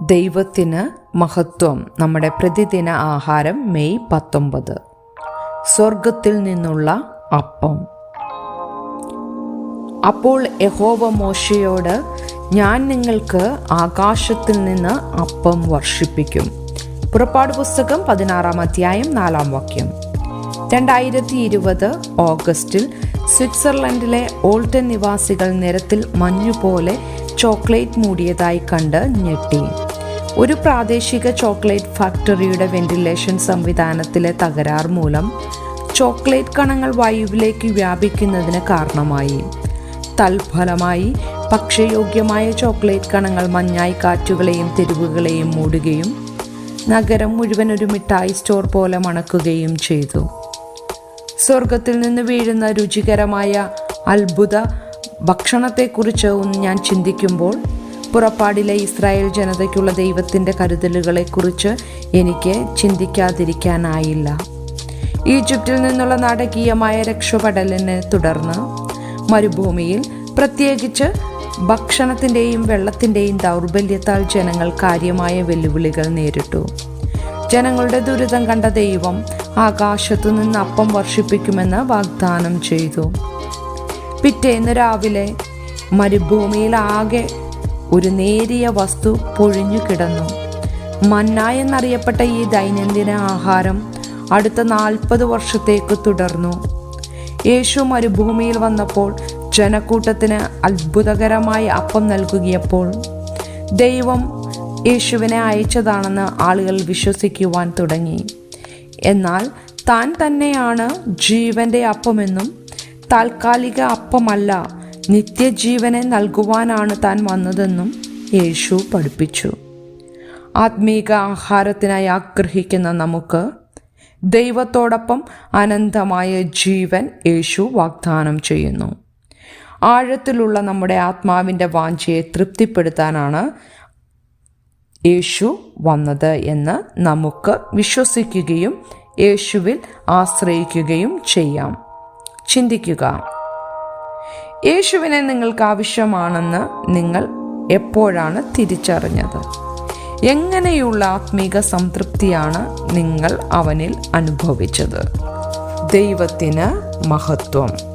ദൈവത്തിന് മഹത്വം. നമ്മുടെ പ്രതിദിന ആഹാരം മെയ് പത്തൊമ്പത്. സ്വർഗത്തിൽ നിന്നുള്ള അപ്പം. അപ്പോൾ യഹോവ മോശയോട് ഞാൻ നിങ്ങൾക്ക് ആകാശത്തിൽ നിന്ന് അപ്പം വർഷിപ്പിക്കും. പുറപ്പാട് പുസ്തകം പതിനാറാം അധ്യായം നാലാം വാക്യം. രണ്ടായിരത്തി ഇരുപത് ഓഗസ്റ്റിൽ സ്വിറ്റ്സർലൻഡിലെ ഓൾട്ടൻ നിവാസികൾ നിരത്തിൽ മഞ്ഞുപോലെ ചോക്ലേറ്റ് മൂടിയതായി കണ്ട് ഞെട്ടി. ഒരു പ്രാദേശിക ചോക്ലേറ്റ് ഫാക്ടറിയുടെ വെന്റിലേഷൻ സംവിധാനത്തിലെ തകരാർ മൂലം ചോക്ലേറ്റ് കണങ്ങൾ വായുവിലേക്ക് വ്യാപിക്കുന്നതിന് കാരണമായി. തൽഫലമായി ഭക്ഷ്യയോഗ്യമായ ചോക്ലേറ്റ് കണങ്ങൾ മഞ്ഞായി കാറ്റുകളെയും തെരുവുകളെയും മൂടുകയും നഗരം മുഴുവൻ ഒരു മിഠായി സ്റ്റോർ പോലെ മണക്കുകയും ചെയ്തു. സ്വർഗത്തിൽ നിന്ന് വീഴുന്ന രുചികരമായ അത്ഭുത ഭക്ഷണത്തെക്കുറിച്ച് ഞാൻ ചിന്തിക്കുമ്പോൾ പുറപ്പാടിലെ ഇസ്രായേൽ ജനതയ്ക്കുള്ള ദൈവത്തിന്റെ കരുതലുകളെക്കുറിച്ച് എനിക്ക് ചിന്തിക്കാതിരിക്കാനായില്ല. ഈജിപ്തിൽ നിന്നുള്ള നാടകീയമായ രക്ഷപ്പെടലിനെ തുടർന്ന് മരുഭൂമിയിൽ പ്രത്യേകിച്ച് ഭക്ഷണത്തിന്റെയും വെള്ളത്തിന്റെയും ദൗർബല്യത്താൽ ജനങ്ങൾ കാര്യമായ വെല്ലുവിളികൾ നേരിട്ടു. ജനങ്ങളുടെ ദുരിതം കണ്ട ദൈവം ആകാശത്തു നിന്ന് അപ്പം വർഷിപ്പിക്കുമെന്ന് വാഗ്ദാനം ചെയ്തു. പിറ്റേന്ന് രാവിലെ മരുഭൂമിയിൽ ആകെ ഒരു നേരിയ വസ്തു പൊഴിഞ്ഞു കിടന്നു. മന്ന എന്നറിയപ്പെട്ട ഈ ദൈനംദിന ആഹാരം അടുത്ത നാൽപ്പത് വർഷത്തേക്ക് തുടർന്നു. യേശു മരുഭൂമിയിൽ വന്നപ്പോൾ ജനക്കൂട്ടത്തിന് അത്ഭുതകരമായി അപ്പം നൽകുകയപ്പോൾ ദൈവം യേശുവിനെ അയച്ചതാണെന്ന് ആളുകൾ വിശ്വസിക്കുവാൻ തുടങ്ങി. എന്നാൽ താൻ തന്നെയാണ് ജീവന്റെ അപ്പമെന്നും താൽക്കാലിക അപ്പമല്ല നിത്യജീവനെ നൽകുവാനാണ് താൻ വന്നതെന്നും യേശു പഠിപ്പിച്ചു. ആത്മീക ആഹാരത്തിനായി ആഗ്രഹിക്കുന്ന നമുക്ക് ദൈവത്തോടൊപ്പം അനന്തമായ ജീവൻ യേശു വാഗ്ദാനം ചെയ്യുന്നു. ആഴത്തിലുള്ള നമ്മുടെ ആത്മാവിന്റെ വാഞ്ചയെ തൃപ്തിപ്പെടുത്താനാണ് യേശു വന്നത് എന്ന് നമുക്ക് വിശ്വസിക്കുകയും യേശുവിൽ ആശ്രയിക്കുകയും ചെയ്യാം. ചിന്തിക്കുക. യേശുവിനെ നിങ്ങൾക്ക് ആവശ്യമാണെന്ന് നിങ്ങൾ എപ്പോഴാണ് തിരിച്ചറിഞ്ഞത്? എങ്ങനെയുള്ള ആത്മീക സംതൃപ്തിയാണ് നിങ്ങൾ അവനിൽ അനുഭവിച്ചത്? ദൈവത്തിന് മഹത്വം.